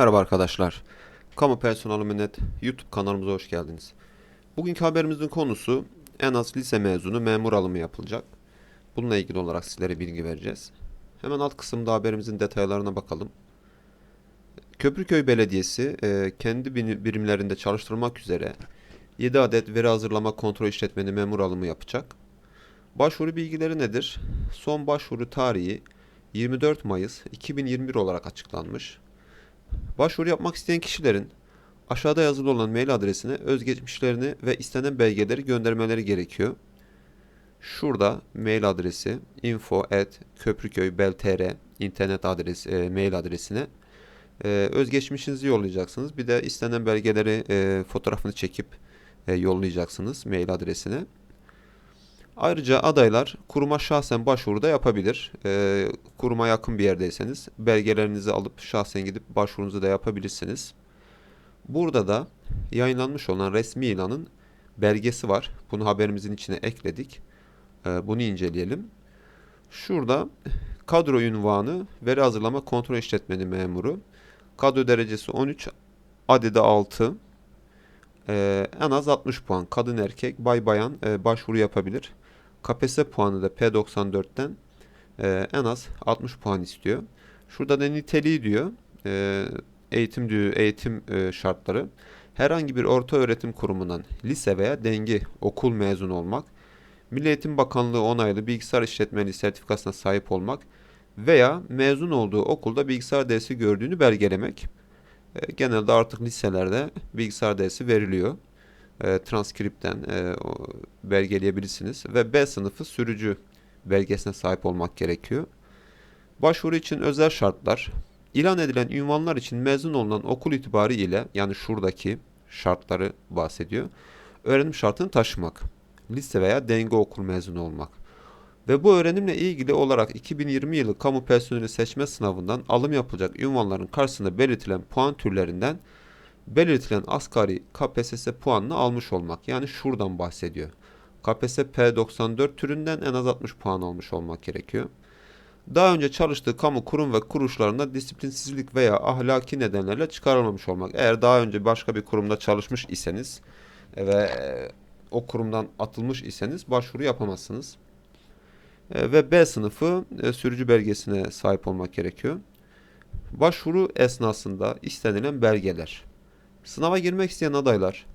Merhaba arkadaşlar. Kamu Personeli Net YouTube kanalımıza hoş geldiniz. Bugünkü haberimizin konusu en az lise mezunu memur alımı yapılacak. Bununla ilgili olarak sizlere bilgi vereceğiz. Hemen alt kısımda haberimizin detaylarına bakalım. Köprüköy Belediyesi e, kendi birimlerinde çalıştırmak üzere 7 adet veri hazırlama kontrol işletmeni memur alımı yapacak. Başvuru bilgileri nedir? Son başvuru tarihi 24 Mayıs 2021 olarak açıklanmış. Başvuru yapmak isteyen kişilerin aşağıda yazılı olan mail adresine özgeçmişlerini ve istenen belgeleri göndermeleri gerekiyor. Şurada mail adresi info at köprüköy.bel.tr internet adresi e, mail adresine e, özgeçmişinizi yollayacaksınız. Bir de istenen belgeleri e, fotoğrafını çekip e, yollayacaksınız mail adresine. Ayrıca adaylar kuruma şahsen başvuru da yapabilir. Ee, kuruma yakın bir yerdeyseniz belgelerinizi alıp şahsen gidip başvurunuzu da yapabilirsiniz. Burada da yayınlanmış olan resmi ilanın belgesi var. Bunu haberimizin içine ekledik. Ee, bunu inceleyelim. Şurada kadro ünvanı veri hazırlama kontrol işletmeni memuru. Kadro derecesi 13, adedi 6. Ee, en az 60 puan. Kadın erkek, bay bayan e, başvuru yapabilir. KPSS puanı da P94'ten e, en az 60 puan istiyor. Şurada da niteliği diyor. E, eğitim diyor, eğitim e, şartları. Herhangi bir orta öğretim kurumundan lise veya dengi okul mezunu olmak, Milli Eğitim Bakanlığı onaylı bilgisayar işletmeliği sertifikasına sahip olmak veya mezun olduğu okulda bilgisayar dersi gördüğünü belgelemek. E, genelde artık liselerde bilgisayar dersi veriliyor e, transkripten e, belgeleyebilirsiniz. Ve B sınıfı sürücü belgesine sahip olmak gerekiyor. Başvuru için özel şartlar. İlan edilen ünvanlar için mezun olunan okul itibarı ile yani şuradaki şartları bahsediyor. Öğrenim şartını taşımak. Lise veya denge okul mezunu olmak. Ve bu öğrenimle ilgili olarak 2020 yılı kamu personeli seçme sınavından alım yapılacak ünvanların karşısında belirtilen puan türlerinden belirtilen asgari KPSS puanını almış olmak. Yani şuradan bahsediyor. KPSS P94 türünden en az 60 puan almış olmak gerekiyor. Daha önce çalıştığı kamu kurum ve kuruluşlarında disiplinsizlik veya ahlaki nedenlerle çıkarılmamış olmak. Eğer daha önce başka bir kurumda çalışmış iseniz ve e, o kurumdan atılmış iseniz başvuru yapamazsınız. E, Ve B sınıfı e, sürücü belgesine sahip olmak gerekiyor. Başvuru esnasında istenilen belgeler. Sınava girmek isteyen adaylar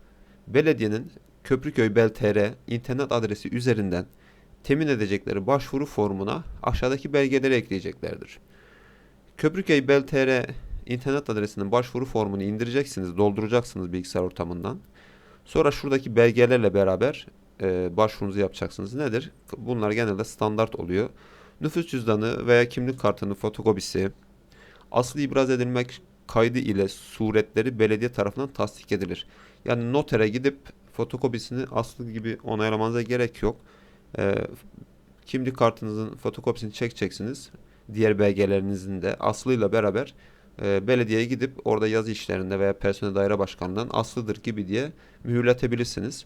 belediyenin Köprüköy Bel.tr internet adresi üzerinden temin edecekleri başvuru formuna aşağıdaki belgeleri ekleyeceklerdir. Köprüköy Bel.tr internet adresinin başvuru formunu indireceksiniz, dolduracaksınız bilgisayar ortamından. Sonra şuradaki belgelerle beraber e, başvurunuzu yapacaksınız. Nedir? Bunlar genelde standart oluyor. Nüfus cüzdanı veya kimlik kartının fotokopisi, aslı ibraz edilmek kaydı ile suretleri belediye tarafından tasdik edilir. Yani notere gidip fotokopisini aslı gibi onaylamanıza gerek yok. Ee, kimlik kartınızın fotokopisini çekeceksiniz. Diğer belgelerinizin de aslıyla beraber e, belediyeye gidip orada yazı işlerinde veya personel daire başkanından aslıdır gibi diye mühürletebilirsiniz.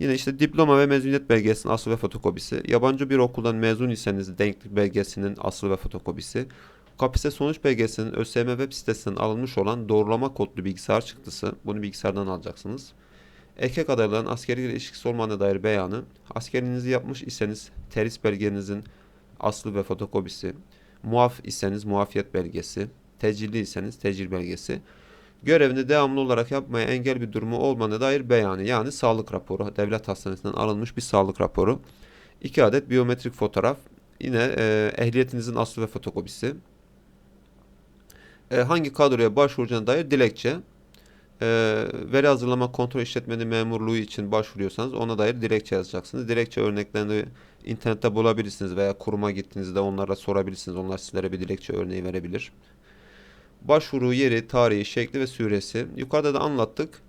Yine işte diploma ve mezuniyet belgesinin aslı ve fotokopisi, yabancı bir okuldan mezun iseniz denklik belgesinin aslı ve fotokopisi, KPSS sonuç belgesinin ÖSYM web sitesinden alınmış olan doğrulama kodlu bilgisayar çıktısı. Bunu bilgisayardan alacaksınız. Erkek adayların askeriyle ilişkisi olmadığına dair beyanı. Askerinizi yapmış iseniz teris belgenizin aslı ve fotokopisi. Muaf iseniz muafiyet belgesi. Tecilli iseniz tecil belgesi. Görevini devamlı olarak yapmaya engel bir durumu olmadığına dair beyanı yani sağlık raporu. Devlet hastanesinden alınmış bir sağlık raporu. 2 adet biyometrik fotoğraf. Yine e, ehliyetinizin aslı ve fotokopisi e, hangi kadroya başvuracağına dair dilekçe. E, veri hazırlama kontrol işletmeni memurluğu için başvuruyorsanız ona dair dilekçe yazacaksınız. Dilekçe örneklerini internette bulabilirsiniz veya kuruma gittiğinizde onlara sorabilirsiniz. Onlar sizlere bir dilekçe örneği verebilir. Başvuru yeri, tarihi, şekli ve süresi. Yukarıda da anlattık.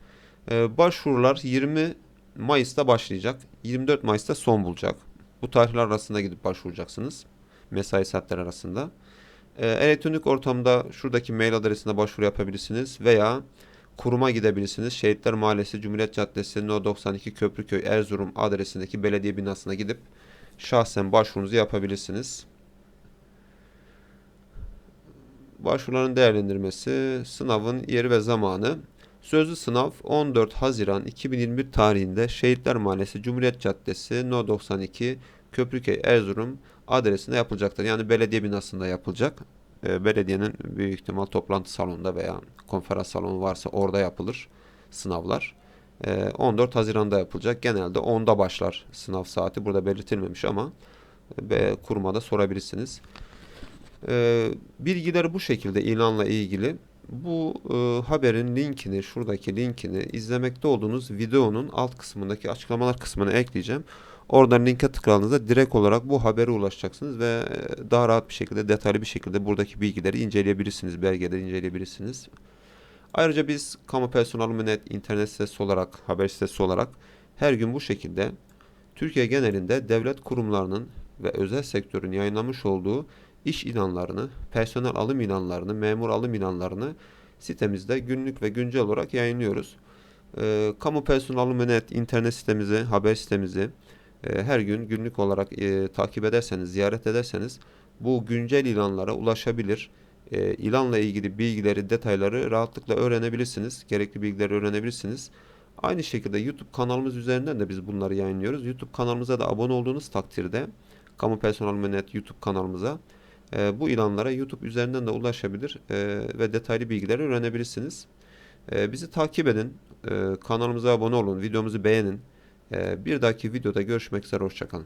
E, başvurular 20 Mayıs'ta başlayacak. 24 Mayıs'ta son bulacak. Bu tarihler arasında gidip başvuracaksınız. Mesai saatleri arasında. E, elektronik ortamda şuradaki mail adresine başvuru yapabilirsiniz veya kuruma gidebilirsiniz. Şehitler Mahallesi Cumhuriyet Caddesi No 92 Köprüköy Erzurum adresindeki belediye binasına gidip şahsen başvurunuzu yapabilirsiniz. başvuruların değerlendirmesi, sınavın yeri ve zamanı. Sözlü sınav 14 Haziran 2021 tarihinde Şehitler Mahallesi Cumhuriyet Caddesi No 92 Köprüköy Erzurum adresinde yapılacaktır. Yani belediye binasında yapılacak. Ee, belediyenin büyük ihtimal toplantı salonunda veya konferans salonu varsa orada yapılır sınavlar. Ee, 14 Haziran'da yapılacak. Genelde 10'da başlar sınav saati. Burada belirtilmemiş ama ve kurumada sorabilirsiniz. Ee, bilgileri bu şekilde ilanla ilgili. Bu e, haberin linkini, şuradaki linkini izlemekte olduğunuz videonun alt kısmındaki açıklamalar kısmına ekleyeceğim. Oradan linke tıkladığınızda direkt olarak bu habere ulaşacaksınız ve e, daha rahat bir şekilde, detaylı bir şekilde buradaki bilgileri inceleyebilirsiniz, belgeleri inceleyebilirsiniz. Ayrıca biz Kamu Personel Net internet sitesi olarak, haber sitesi olarak her gün bu şekilde Türkiye genelinde devlet kurumlarının ve özel sektörün yayınlamış olduğu iş ilanlarını, personel alım ilanlarını, memur alım ilanlarını sitemizde günlük ve güncel olarak yayınlıyoruz. Ee, Kamu Personel Alımı Net internet sitemizi, haber sitemizi e, her gün günlük olarak e, takip ederseniz, ziyaret ederseniz bu güncel ilanlara ulaşabilir. E, ilanla ilgili bilgileri, detayları rahatlıkla öğrenebilirsiniz. Gerekli bilgileri öğrenebilirsiniz. Aynı şekilde YouTube kanalımız üzerinden de biz bunları yayınlıyoruz. YouTube kanalımıza da abone olduğunuz takdirde Kamu Personel Net YouTube kanalımıza e, bu ilanlara YouTube üzerinden de ulaşabilir e, ve detaylı bilgileri öğrenebilirsiniz. E, bizi takip edin, e, kanalımıza abone olun, videomuzu beğenin. E, bir dahaki videoda görüşmek üzere, hoşçakalın.